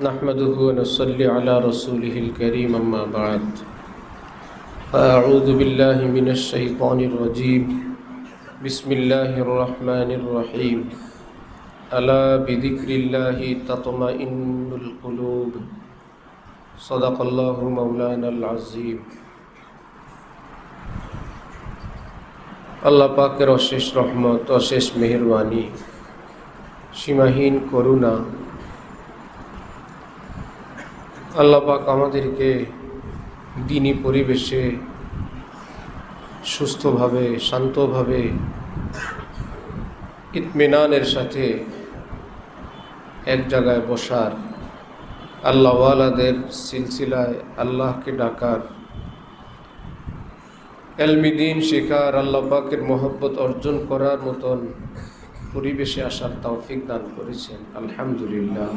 نحمده ونصلي على رسوله الكريم أما بعد فأعوذ بالله من الشيطان الرجيم بسم الله الرحمن الرحيم ألا بذكر الله تطمئن القلوب صدق الله مولانا العظيم আল্লাহ পাকের অশেষ রহমত অশেষ মেহরবানি সীমাহীন করুণা আল্লাহ পাক আমাদেরকে দিনী পরিবেশে সুস্থভাবে, শান্তভাবে ইতমিনানের সাথে এক জায়গায় বসার আল্লাহওয়ালাদের সিলসিলায় আল্লাহকে ডাকার এলমিদিন শেখার আল্লাহ পাকের মোহব্বত অর্জন করার মতন পরিবেশে আসার তৌফিক দান করেছেন। আলহামদুলিল্লাহ।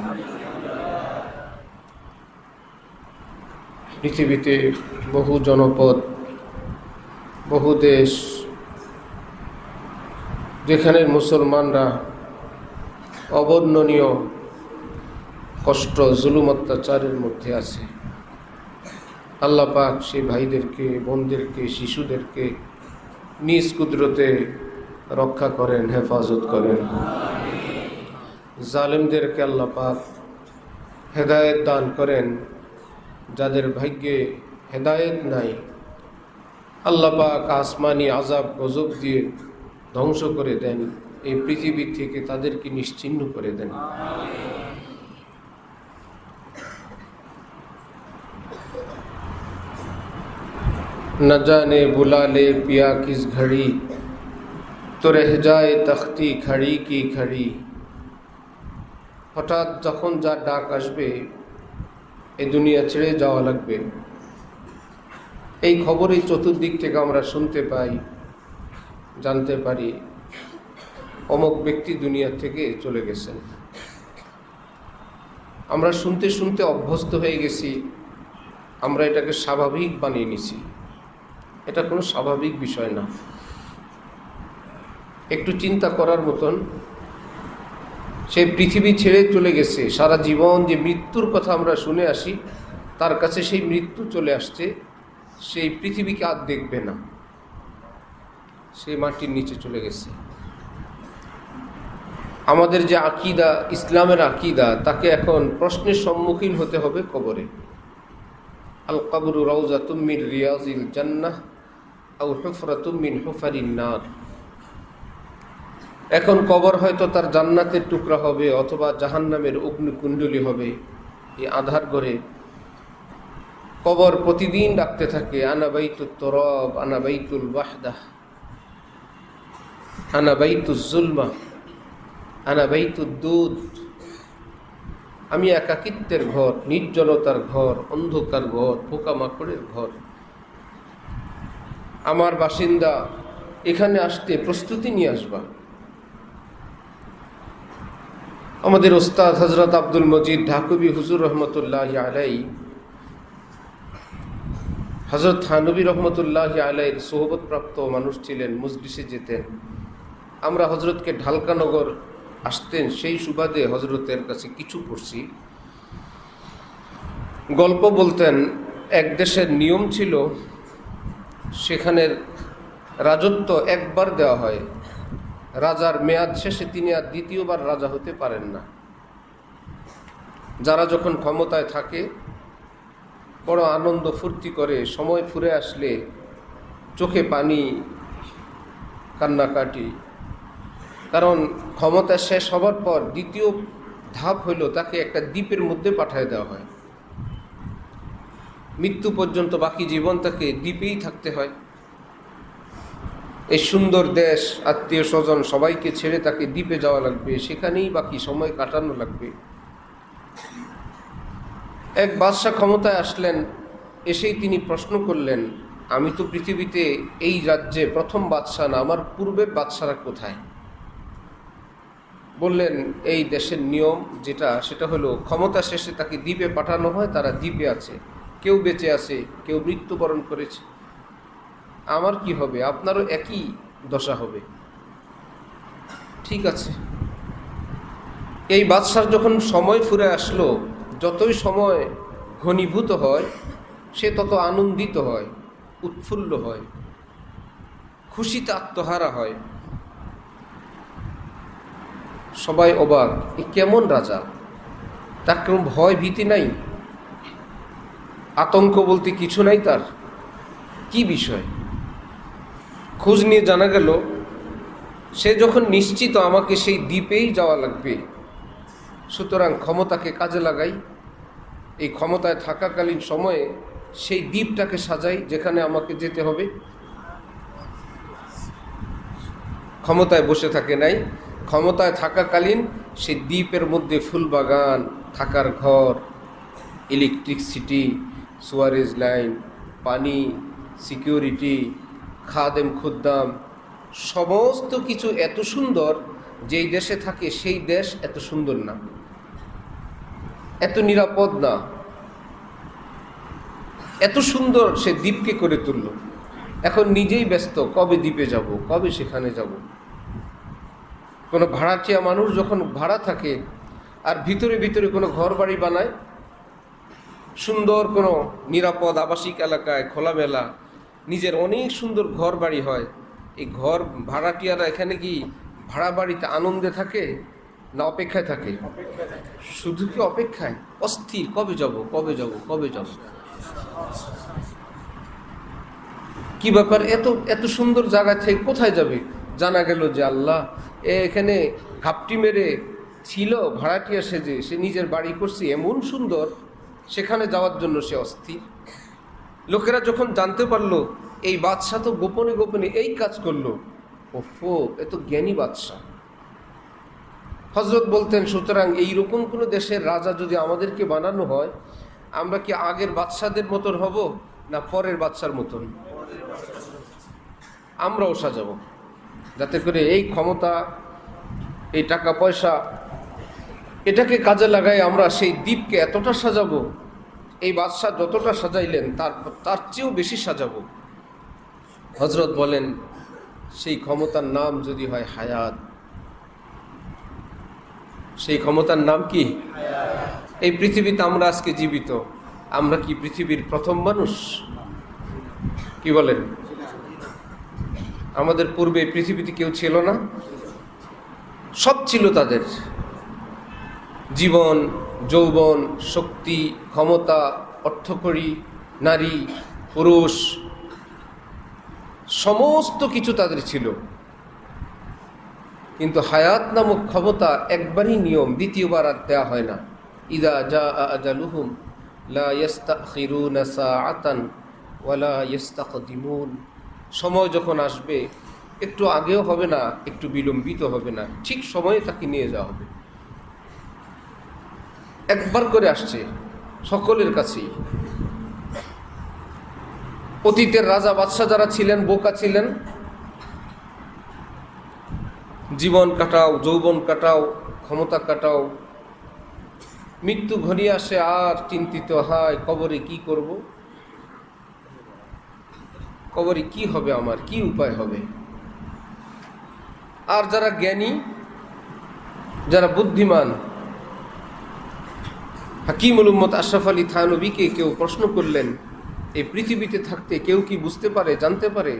পৃথিবীতে বহু জনপদ, বহু দেশ, যেখানে মুসলমানরা অবর্ণনীয় কষ্ট, জুলুম, অত্যাচারের মধ্যে আছে। আল্লাহ পাক সেই ভাইদেরকে, বোনদেরকে, শিশুদেরকে নিজ কুদরতে রক্ষা করেন, হেফাজত করেন। জালেমদেরকে আল্লাহ পাক হেদায়েত দান করেন। যাদের ভাগ্যে হেদায়েত নাই আল্লাহ পাক আসমানি আজাব গজব দিয়ে ধ্বংস করে দেন এই পৃথিবী থেকে তাদেরকে নিশ্চিহ্ন করে দেন न जाने बुला ले पिया किस घड़ी तो रह जाए तख्ती खड़ी की खड़ी হঠাৎ যখন যার ডাক আসবে এই দুনিয়া ছেড়ে যাওয়া লাগবে। এই খবরই চতুর্দিক থেকে আমরা শুনতে পাই, জানতে পারি। অমুক ব্যক্তি দুনিয়া থেকে চলে গেছেন। আমরা শুনতে শুনতে অভ্যস্ত হয়ে গেছি। আমরা এটাকে স্বাভাবিক বানিয়ে নিছি। এটা কোনো স্বাভাবিক বিষয় না। একটু চিন্তা করার মতন সে পৃথিবী ছেড়ে চলে গেছে। সারা জীবন যে মৃত্যুর কথা আমরা শুনে আসি, তার কাছে সেই মৃত্যু চলে আসছে, সেই পৃথিবীকে আর দেখবে না। সে মাটির নিচে চলে গেছে। আমাদের যে আকিদা, ইসলামের আকিদা, তাকে এখন প্রশ্নের সম্মুখীন হতে হবে কবরে। আল কাবরু রওজা তুমির রিয়াজিল জান্নাহ আউ হুফরা তুমিন হুফারিন নার। এখন কবর হয়তো তার জান্নাতের টুকরা হবে অথবা জাহান্নামের অগ্নিকুণ্ডলী হবে। এই আধার ঘরে কবর প্রতিদিন ডাকতে থাকে, আনা বাইতুল তরব, আনা বাইতুল ওয়াহদাহ আনা বাইতুল জুলমা, আনা বাইতুল দুধ আমি একাকিত্বের ঘর, নির্জনতার ঘর, অন্ধকার ঘর, পোকামাকড়ের ঘর। আমার বাসিন্দা, এখানে আসতে প্রস্তুতি নিয়ে আসবা। আমাদের ওস্তাদ হজরত আব্দুল মজিদ ঢাকুবি হুজুর রহমতুল্লাহ আলাই হজরত থানবী রহমতুল্লাহ আলাইয়ের সোহবতপ্রাপ্ত মানুষ ছিলেন, মজলিসে যেতেন। আমরা হজরতকে ঢালকানগর আসতেন, সেই সুবাদে হজরতের কাছে কিছু পড়ছি। গল্প বলতেন, এক দেশের নিয়ম ছিল, সেখানের রাজত্ব একবার দেওয়া হয়। রাজার মেয়াদ শেষে তিনি আর দ্বিতীয়বার রাজা হতে পারেন না। যারা যখন ক্ষমতায় থাকে, বড় আনন্দ ফুর্তি করে, সময় ফুরে আসলে চোখে পানি, কান্নাকাটি। কারণ ক্ষমতা শেষ হবার পর দ্বিতীয় ধাপ হইল তাকে একটা দ্বীপের মধ্যে পাঠায় দেওয়া হয়। মৃত্যু পর্যন্ত বাকি জীবন তাকে দ্বীপেই থাকতে হয়। এই সুন্দর দেশ, আত্মীয় স্বজন সবাইকে ছেড়ে তাকে দ্বীপে যাওয়া লাগবে, সেখানেই বাকি সময় কাটানো লাগবে। এক বাদশাহ ক্ষমতায় আসলেন, এসেই তিনি প্রশ্ন করলেন, আমি তো পৃথিবীতে এই রাজ্যে প্রথম বাদশাহ না, আমার পূর্বে বাদশারা কোথায়? বললেন, এই দেশের নিয়ম যেটা, সেটা হলো ক্ষমতা শেষে তাকে দ্বীপে পাঠানো হয়, তারা দ্বীপে আছে। কেউ বেঁচে আছে, কেউ মৃত্যুবরণ করেছে। আমার কি হবে? আপনারও একই দশা হবে। ঠিক আছে। এই বাদশার যখন সময় ফুরে আসলো, যতই সময় ঘনীভূত হয়, সে তত আনন্দিত হয়, উৎফুল্ল হয়, খুশিতে আত্মহারা হয়। সবাই অবাক, এ কেমন রাজা? তার কোনো ভয় ভীতি নাই? আতঙ্ক বলতে কিছু নাই তার? কি বিষয়? খোঁজ নিয়ে জানা গেল, সে যখন নিশ্চিত আমাকে সেই দ্বীপেই যাওয়া লাগবে, সুতরাং ক্ষমতাকে কাজে লাগাই। এই ক্ষমতায় থাকাকালীন সময়ে সেই দ্বীপটাকে সাজাই, যেখানে আমাকে যেতে হবে। ক্ষমতায় বসে থাকে নাই। ক্ষমতায় থাকাকালীন সেই দ্বীপের মধ্যে ফুলবাগান, থাকার ঘর ইলেকট্রিসিটি সুয়ারেজ লাইন পানি সিকিউরিটি খাদেম, খুদ্দাম, সমস্ত কিছু এত সুন্দর, যেই দেশে থাকে সেই দেশ এত সুন্দর না। এত নিরাপদ না। এত সুন্দর সে দ্বীপকে করে তুলল। এখন নিজেই ব্যস্ত, কবে দ্বীপে যাব, কবে সেখানে যাব। কোনো ভাড়াটিয়া মানুষ যখন ভাড়া থাকে, আর ভিতরে ভিতরে কোনো ঘর বাড়ি বানায়, সুন্দর কোনো নিরাপদ আবাসিক এলাকায় খোলামেলা নিজের অনেক সুন্দর ঘর বাড়ি হয়। এই ঘর ভাড়াটিয়ারা এখানে কি ভাড়া বাড়িতে আনন্দে থাকে না অপেক্ষায় থাকে? শুধু কি অপেক্ষায়? অস্থির। কবে যাব? কবে যাব? কবে যাব? কি ব্যাপার? এত এত সুন্দর জায়গা থেকে কোথায় যাবে? জানা গেল যে আল্লাহ এখানে ঘাপটি মেরে ছিল ভাড়াটিয়া সেজে। সে নিজের বাড়ি করছে। এমন সুন্দর। সেখানে যাওয়ার জন্য সে অস্থির। লোকেরা যখন জানতে পারল, এই বাদশাহ তো গোপনে গোপনে এই কাজ করল। ওফো, এ তো জ্ঞানী বাদশাহ। হজরত বলতেন, সুতরাং এইরকম কোনো দেশের রাজা যদি আমাদেরকে বানানো হয়, আমরা কি আগের বাদশাদের মতন হব, না পরের বাদশার মতন? আমরাও সাজাবো, যাতে করে এই ক্ষমতা, এই টাকা পয়সা, এটাকে কাজে লাগাই আমরা সেই দ্বীপকে এতটা সাজাবো এই বাদশাহ যতটা সাজাইলেন, তার তার চেয়েও বেশি সাজাবো। হজরত বলেন, সেই ক্ষমতার নাম যদি হয় হায়াত। সেই ক্ষমতার নাম কি? এই পৃথিবীতে আমরা আজকে জীবিত। আমরা কি পৃথিবীর প্রথম মানুষ? কি বলেন? আমাদের পূর্বে পৃথিবীতে কেউ ছিল না। সব ছিল তাদের। জীবন যৌবন, শক্তি, ক্ষমতা, অর্থকরী, নারী, পুরুষ, সমস্ত কিছু তাদের ছিল। কিন্তু হায়াত নামক ক্ষমতা একবারই নিয়ম, দ্বিতীয়বার আর দেওয়া হয় না। ইদা জা আজালুহুম, লা ইয়াস্তাখিরুনা সাআতান ওয়ালা সময় যখন আসবে, একটু আগেও হবে না, একটু বিলম্বিত হবে না, ঠিক সময়ে তাকে নিয়ে যাওয়া হবে। একবার করে আসছে, সকলের কাছেই। অতীতের রাজা বাদশাহ যারা ছিলেন, বোকা ছিলেন, জীবন কাটাও, যৌবন কাটাও, ক্ষমতা কাটাও, মৃত্যু ঘনিয়ে আসে, আর চিন্তিত, হয়, কবরে কি করব? কবরে কি হবে আমার? কি উপায় হবে? আর যারা জ্ঞানী, যারা বুদ্ধিমান হাকিমুল উম্মত আশরাফ আলী থানবীকে কেউ প্রশ্ন করলেন, এই পৃথিবীতে থাকতে কেউ কি বুঝতে পারে, জানতে পারে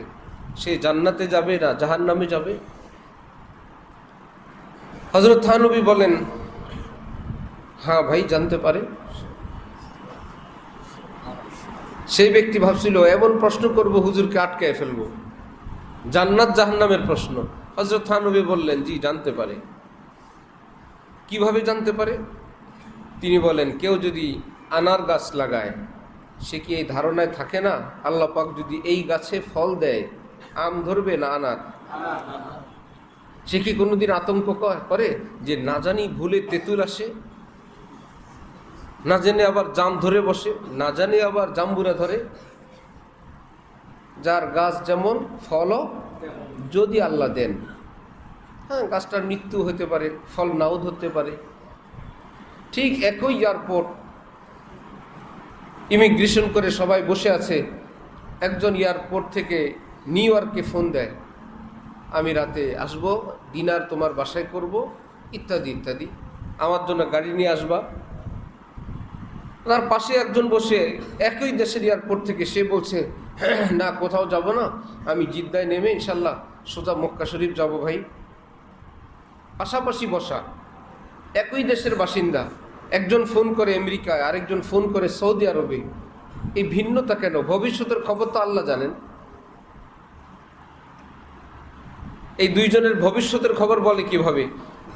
সে জান্নাতে যাবে না জাহান নামে যাবে? হজরত থানবী বলেন হ্যাঁ ভাই, জানতে পারে। সেই ব্যক্তি ভাবছিল, এমন প্রশ্ন করব, হুজুরকে আটকায় ফেলব। জান্নাত জাহান্নামের প্রশ্ন। হজরত থানবী বললেন, জি, জানতে পারে। কীভাবে জানতে পারে? তিনি বলেন, কেউ যদি আনার গাছ লাগায়, সে কি এই ধারণায় থাকে না? আল্লাহ পাক যদি এই গাছে ফল দেয়, আম ধরবে না আনার? সে কি কোনোদিন আতঙ্ক করে যে না জানি ভুলে তেঁতুল আসে? না জেনে আবার জাম ধরে বসে? না জানে আবার জাম্বুরা ধরে? যার গাছ যেমন ফলও, যদি আল্লাহ দেন। হ্যাঁ গাছটার মৃত্যু হতে পারে, ফল নাও ধরতে পারে। ঠিক একই এয়ারপোর্ট ইমিগ্রেশন করে সবাই বসে আছে। একজন এয়ারপোর্ট থেকে নিউ ইয়র্কে ফোন দেয়। আমি রাতে আসব ডিনার তোমার বাসায় করব, ইত্যাদি ইত্যাদি। আমার জন্য গাড়ি নিয়ে আসবা। তার পাশে একজন বসে একই দেশের এয়ারপোর্ট থেকে সে বলছে, না, কোথাও যাব না। আমি জিদ্দায় নেমে ইনশাল্লাহ সোজা মক্কা শরীফ যাব ভাই। পাশাপাশি বসা। একই দেশের বাসিন্দা। একজন ফোন করে আমেরিকায়, আরেকজন ফোন করে সৌদি আরবে, এই ভিন্নতা কেন? ভবিষ্যতের খবর তো আল্লাহ জানেন। এই দুইজনের ভবিষ্যতের খবর বলে কীভাবে?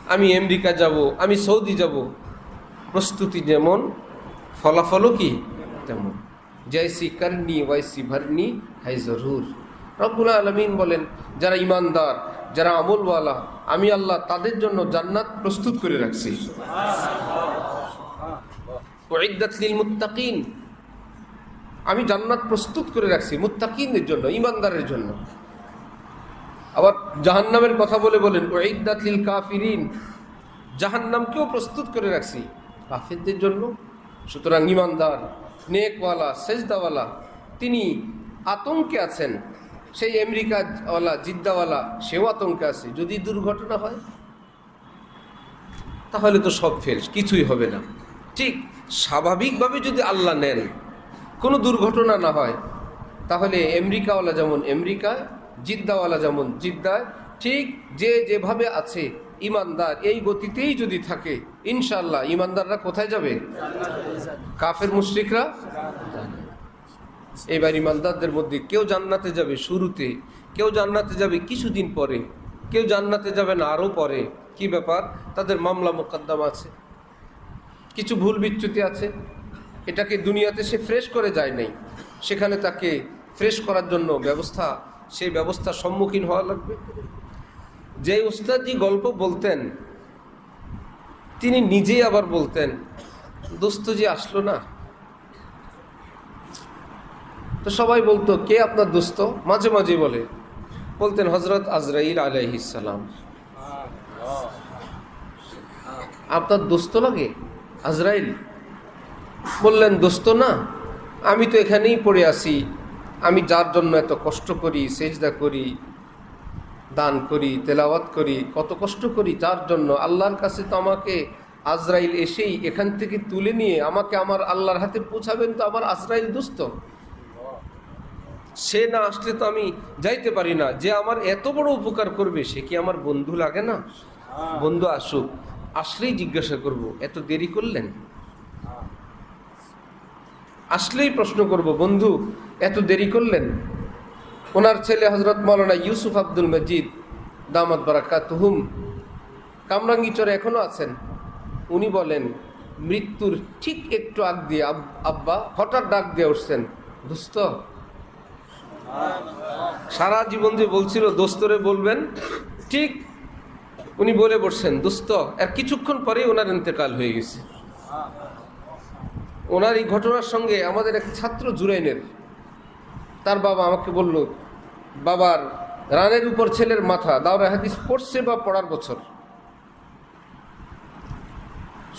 আমি আমেরিকা যাব, আমি সৌদি যাব। প্রস্তুতি যেমন, ফলাফলও কি? তেমন। জয়সি করনি, ওয়াইসি ভরনি, হাই জরুর। রব্বুল আলমিন বলেন, যারা ইমানদার, যারা আমলওয়ালা, আমি আল্লাহ তাদের জন্য জান্নাত প্রস্তুত করে রাখছি। মুত্তাকিন। আমি জান্নাত প্রস্তুত করে রাখছি মুত্তাকিনদের জন্য, ইমানদারের জন্য। আবার জাহান্নামের কথা বলে বলেন ওয়াইদাত লিল কাফিরিন। জাহান্নামকেও প্রস্তুত করে রাখছি কাফিরদের জন্য। সুতরাং ইমানদার, নেকওয়ালা, সেজদাওয়ালা, তিনি আতঙ্কে আছেন। সেই আমেরিকাওয়ালা, জিদ্দাওয়ালা, সেও আতঙ্কে আছে। যদি দুর্ঘটনা হয়, তাহলে তো সব ফেল কিছুই হবে না। ঠিক স্বাভাবিকভাবে যদি আল্লাহ নেন, কোনো দুর্ঘটনা না হয়, তাহলে আমেরিকাওয়ালা যেমন আমেরিকায় জিদ্দাওয়ালা যেমন জিদ্দায় ঠিক যে যেভাবে আছে, ইমানদার এই গতিতেই যদি থাকে ইনশাল্লাহ ইমানদাররা কোথায় যাবে? কাফের মুশরিকরা? এবার ইমানদারদের মধ্যে কেউ জান্নাতে যাবে শুরুতে, কেউ জান্নাতে যাবে কিছুদিন পরে, কেউ জান্নাতে যাবে না আরও পরে, কি ব্যাপার? তাদের মামলা মোকদ্দমা আছে। কিছু ভুল বিচ্যুতি আছে। এটাকে দুনিয়াতে সে ফ্রেশ করে যায় নাই। সেখানে তাকে ফ্রেশ করার জন্য ব্যবস্থা সেই ব্যবস্থার সম্মুখীন হওয়া লাগবে। যে উস্তাদজি গল্প বলতেন, তিনি নিজেই আবার বলতেন দোস্তজি আসলো না? তো সবাই বলতো, কে আপনার দোস্ত? মাঝে মাঝে বলে। বলতেন হজরত আজরাইল আলাইহিসালাম আপনার দোস্ত লাগে? আজরাইল বললেন, দোস্ত না, আমি তো এখানেই পড়ে আসি আমি যার জন্য এত কষ্ট করি, সেজদা করি, দান করি, তেলাওয়াত করি, কত কষ্ট করি, যার জন্য আল্লাহর কাছে তো আমাকে আজরাইল এসেই এখান থেকে তুলে নিয়ে আমাকে আমার আল্লাহর হাতে পৌঁছাবেন তো আমার আজরাইল দোস্ত? সে না আসলে তো আমি যাইতে পারি না। যে আমার এত বড় উপকার করবে, সে কি আমার বন্ধু লাগে না? বন্ধু আসুক। আসলেই জিজ্ঞাসা করব, এত দেরি করলেন? আসলেই প্রশ্ন করব, বন্ধু, এত দেরি করলেন? ওনার ছেলে হজরত মৌলানা ইউসুফ আব্দুল মজিদ, দামাত বারাকাতুহুম, কামরাঙ্গিচরে এখনও আছেন। উনি বলেন, মৃত্যুর ঠিক একটু আগ দিয়ে আব- আব্বা হঠাৎ ডাক দিয়ে উঠছেন, দোস্ত, সারা জীবন যে বলছিল দোস্তরে বলবেন, ঠিক উনি বলে বসছেন, দোস্ত, আর কিছুক্ষণ পরেই ওনার ইন্তেকাল হয়ে গেছে। ওনার এই ঘটনার সঙ্গে আমাদের এক ছাত্র জুরাইনের, তার বাবা আমাকে বলল, বাবার রানের উপর ছেলের মাথা, দাওরা হাদিস পড়ছে বা পড়ার বছর?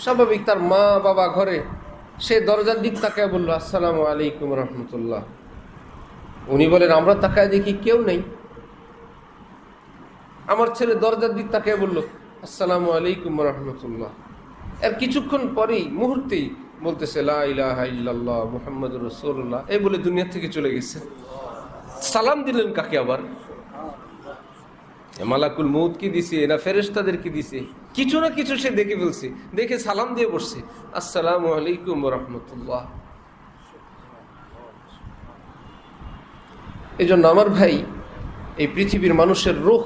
স্বাভাবিক তার মা বাবা ঘরে, সে দরজার দিক তাকায় বলল, আসসালামু আলাইকুম রহমতুল্লাহ। উনি বলেন, আমরা তাকায় দেখি কেউ নেই। আমার ছেলে দরজার দিক তাকে বলল, আসসালামু আলাইকুম রহমতুল্লাহ। এর কিছুক্ষণ পরেই মুহূর্তেই বলতেছে মুহাম্মাদুর রাসূলুল্লাহ। এই বলে দুনিয়া থেকে চলে গেছে। সালাম দিলেন কাকে আবার? মালাকুল মৌত কি দিছে? না ফেরেশতাদের কি দিছে? কিছু না কিছু সে দেখে ফেলছে, দেখে সালাম দিয়ে বসছে, আসসালামু আলাইকুম রহমতুল্লাহ। এই জন্য আমার ভাই এই পৃথিবীর মানুষের রোহ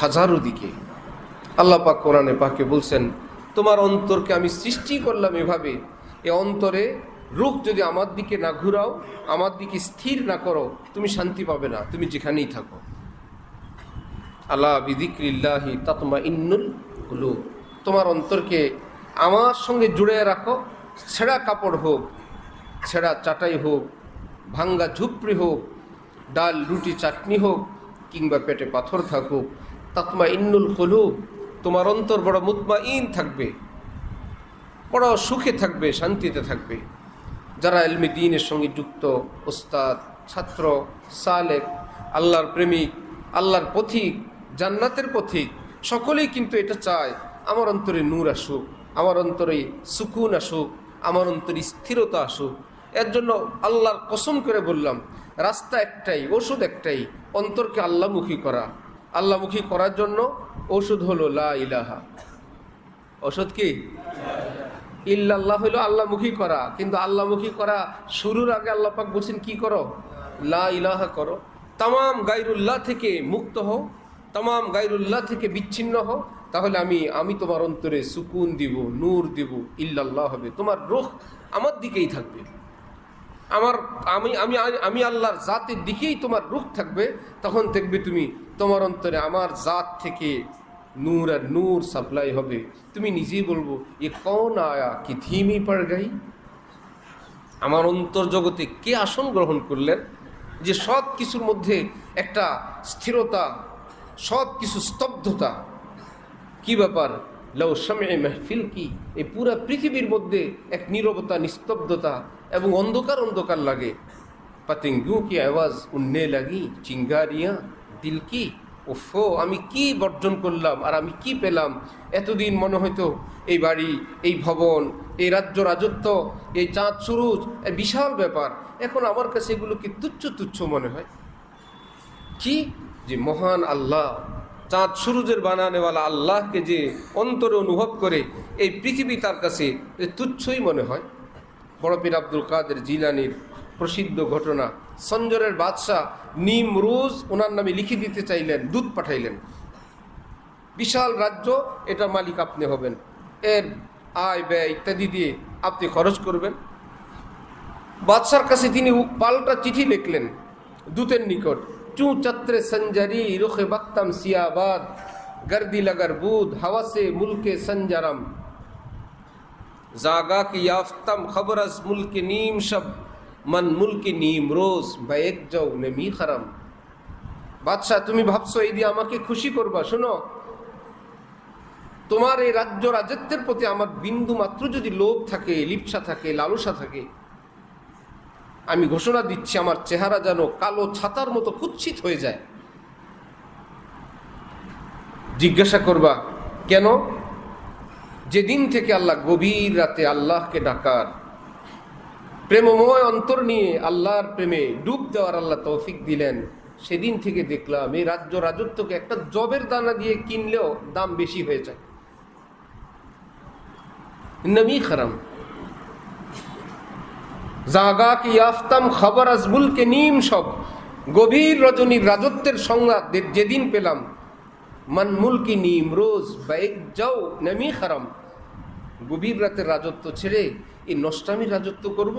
হাজারো দিকে। আল্লাহ পাক কোরআনে পাকে বলছেন, তোমার অন্তরকে আমি সৃষ্টি করলাম এভাবে। এ অন্তরে রূপ যদি আমার দিকে না ঘুরাও, আমার দিকে স্থির না করো, তুমি শান্তি পাবে না। তুমি যেখানেই থাকো। আল্লাহ বিদিক্রিল্লাহি তাতমা ইন্নুল কুলুব। তোমার অন্তরকে আমার সঙ্গে জুড়ে রাখো, ছেঁড়া কাপড় হোক, ছেঁড়া চাটাই হোক, ভাঙ্গা ঝুপড়ি হোক, ডাল, রুটি, চাটনি হোক, কিংবা পেটে পাথর থাকুক তাতমা ইন্নুল কলুব, তোমার অন্তর বড় মুতমা ইন থাকবে, বড় সুখে থাকবে, শান্তিতে থাকবে। যারা এলমি দিনের সঙ্গে যুক্ত, ওস্তাদ, ছাত্র, সালেক, আল্লাহর প্রেমিক, আল্লাহর পথিক, জান্নাতের পথিক, সকলেই কিন্তু এটা চায়, আমার অন্তরে নূর আসুক, আমার অন্তরে সুকুন আসুক, আমার অন্তরে স্থিরতা আসুক। এর জন্য আল্লাহর কসম করে বললাম, রাস্তা একটাই, ওষুধ একটাই, অন্তরকে আল্লাহমুখী করা। আল্লাহমুখী করার জন্য ওষুধ হলো লা ইলাহা। ওষুধ কি? ইল্লাল্লাহ হইল আল্লাহমুখী করা। কিন্তু আল্লাহমুখী করা শুরুর আগে আল্লাহ পাক বলছেন, কি করো? লা ইলাহা করো। তামাম গাইরুল্লাহ থেকে মুক্ত হও, তামাম গাইরুল্লাহ থেকে বিচ্ছিন্ন হও। তাহলে আমি আমি তোমার অন্তরে সুকুন দিব, নূর দিব। ইল্লাল্লাহ হবে। তোমার রুখ আমার দিকেই থাকবে। আমার, আমি আমি আমি আল্লাহর জাতের দিকেই তোমার রুখ থাকবে, তখন দেখবে তুমি তোমার অন্তরে আমার জাত থেকে নূর আর নূর সাপ্লাই হবে। তুমি নিজেই বলব, এ কন আয়া কি ধীমি পড় গাই আমার অন্তর জগতে কে আসন গ্রহণ করলেন? যে সব কিছুর মধ্যে একটা স্থিরতা, সব কিছু স্তব্ধতা, কি ব্যাপার? লও সময় মেহফিল কি এই পুরা পৃথিবীর মধ্যে এক নীরবতা, নিস্তব্ধতা এবং অন্ধকার অন্ধকার লাগে। পাতিঙ্গু কি আওয়াজ, উন্নে লাগি, চিঙ্গারিয়া, দিল কি? ওফো, আমি কি বর্জন করলাম আর আমি কি পেলাম? এতদিন মনে হয়তো এই বাড়ি, এই ভবন, এই রাজ্য রাজত্ব, এই চাঁদ সুরুজ এই বিশাল ব্যাপার। এখন আমার কাছে এগুলো কি তুচ্ছ তুচ্ছ মনে হয়? কি? যে মহান আল্লাহ চাঁদ সুরুজের বানানেওয়ালা আল্লাহকে যে অন্তরে অনুভব করে, এই পৃথিবী তার কাছে তুচ্ছই মনে হয়। বড় পীর আব্দুল কাদের জিলানির প্রসিদ্ধ ঘটনা, সঞ্জরের বাদশাহ নিম রোজ ওনার নামে লিখে দিতে চাইলেন দুধ পাঠাইলেন। বিশাল রাজ্য, এটা মালিক আপনি হবেন। এর আয় ব্যয় ইত্যাদি দিয়ে আপনি খরচ করবেন। বাদশার কাছে তিনি পাল্টা চিঠি লিখলেন, দূতের নিকট। চু চত্রে সঞ্জারি রুখে বাক্তাম সিয়াবাদ গর্দি লাগার বুধ হাওয়াসে মুলকে সঞ্জারাম জাগা কি ইয়াফতাম খবরস মুলকে নীম সব মন মুলকে নীম রোজ বাইক যাও নেমি খারাম বাদশাহ তুমি ভাবছ এই দিয়ে আমাকে খুশি করবা শোনো তোমার এই রাজ্য রাজত্বের প্রতি আমার বিন্দু মাত্র যদি লোভ থাকে লিপসা থাকে লালসা থাকে আমি ঘোষণা দিচ্ছি, আমার চেহারা যেন কালো ছাতার মতো কুচ্ছিত হয়ে যায়। জিজ্ঞাসা করবা, কেন? যেদিন থেকে আল্লাহ গভীর রাতে আল্লাহকে ডাকার, প্রেমময় অন্তর নিয়ে আল্লাহর প্রেমে ডুব দেওয়ার আল্লাহ তৌফিক দিলেন, সেদিন থেকে দেখলাম এই রাজ্য রাজত্বকে একটা জবের দানা দিয়ে কিনলেও দাম বেশি হয়ে যায়। নবী খারাম। জাগা কি আফতাম খবর আজমুলকে নিম সব। গভীর রজনীর রাজত্বের সংজ্ঞা যেদিন পেলাম। মনমুল কি নিম রোজ বাইক যাও নেমি খারাম। গভীর রাতের রাজত্ব ছেড়ে এই নষ্টামির রাজত্ব করব।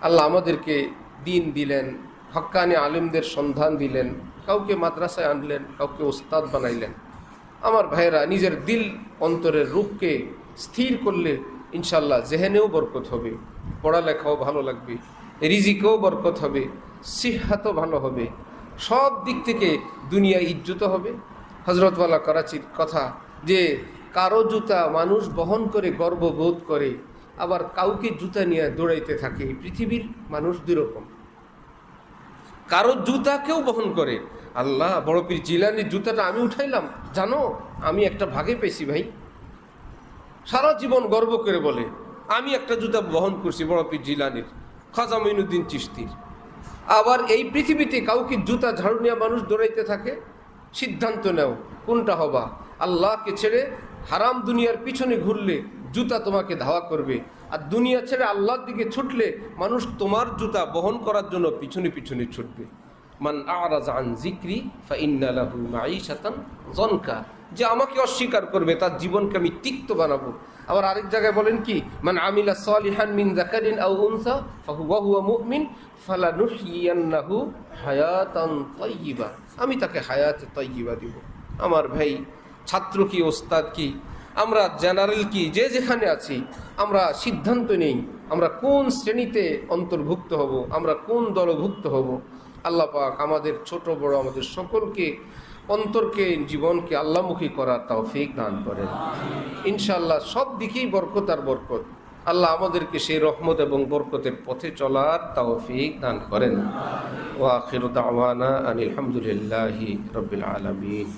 আল্লাহ আমাদেরকে দিন দিলেন, হক্কানি আলিমদের সন্ধান দিলেন, কাউকে মাদ্রাসায় আনলেন, কাউকে ওস্তাদ বানাইলেন। আমার ভাইয়েরা, নিজের দিল অন্তরের রূপকে স্থির করলে ইনশাল্লাহ জেহেনেও বরকত হবে। পড়ালেখাও ভালো লাগবে, রিজিকেও বরকত হবে, সিহাতও ভালো হবে, সব দিক থেকে দুনিয়া ইজ্জত হবে। হজরতওয়ালা করাচির কথা যে, কারও জুতা মানুষ বহন করে গর্ববোধ করে, আবার কাউকে জুতা নিয়ে দৌড়াইতে থাকে, পৃথিবীর মানুষ দুরকম। কারও জুতা কেউ বহন করে? আল্লাহ, বড় পীর জিলানির জুতাটা আমি উঠাইলাম, জানো, আমি একটা ভাগে পেয়েছি ভাই। সারা জীবন গর্ব করে বলে আমি একটা জুতা বহন করছি বড় জিলানির, খাজা মঈনুদ্দিন চিস্তির আবার এই পৃথিবীতে কাউকে জুতা ঝাড়ু নেওয়া মানুষ দৌড়াইতে থাকে? সিদ্ধান্ত নেও, কোনটা হবা? আল্লাহকে ছেড়ে হারাম দুনিয়ার পিছনে ঘুরলে জুতা তোমাকে ধাওয়া করবে। আর দুনিয়া ছেড়ে আল্লাহর দিকে ছুটলে মানুষ তোমার জুতা বহন করার জন্য পিছনে পিছনে ছুটবে। মান আরাজ আন জিক্রি ফা ইন্নালাহু মাঈশাতান জনকা যে আমাকে অস্বীকার করবে, তার জীবনকে আমি তিক্ত বানাবো। আবার আরেক জায়গায় বলেন কি, মান আমিলা সালিহান মিন যাকারিন আও উনসা ফাহুয়া হুয়া মুমিন ফালা ফালানুহইয়ান্নাহু হায়াতান তাইয়্যিবা আমি তাকে হায়াতে তাইয়্যিবা দিব। আমার ভাই, ছাত্র কি, ওস্তাদ কি, আমরা জেনারেল কি, যে যেখানে আছি, আমরা সিদ্ধান্ত নেই, আমরা কোন শ্রেণীতে অন্তর্ভুক্ত হব, আমরা কোন দলভুক্ত হব। আল্লাহ পাক আমাদের ছোট বড় আমাদের সকলকে অন্তরকে, জীবনকে আল্লাহমুখী করার তৌফিক দান করেন। ইনশাল্লাহ সব দিকেই বরকত আর বরকত। আল্লাহ আমাদেরকে সেই রহমত এবং বরকতের পথে চলার তৌফিক দান করেন। ওয়া আখির দাওয়ানা আনিল হামদুলিল্লাহি রবিল আলামিন।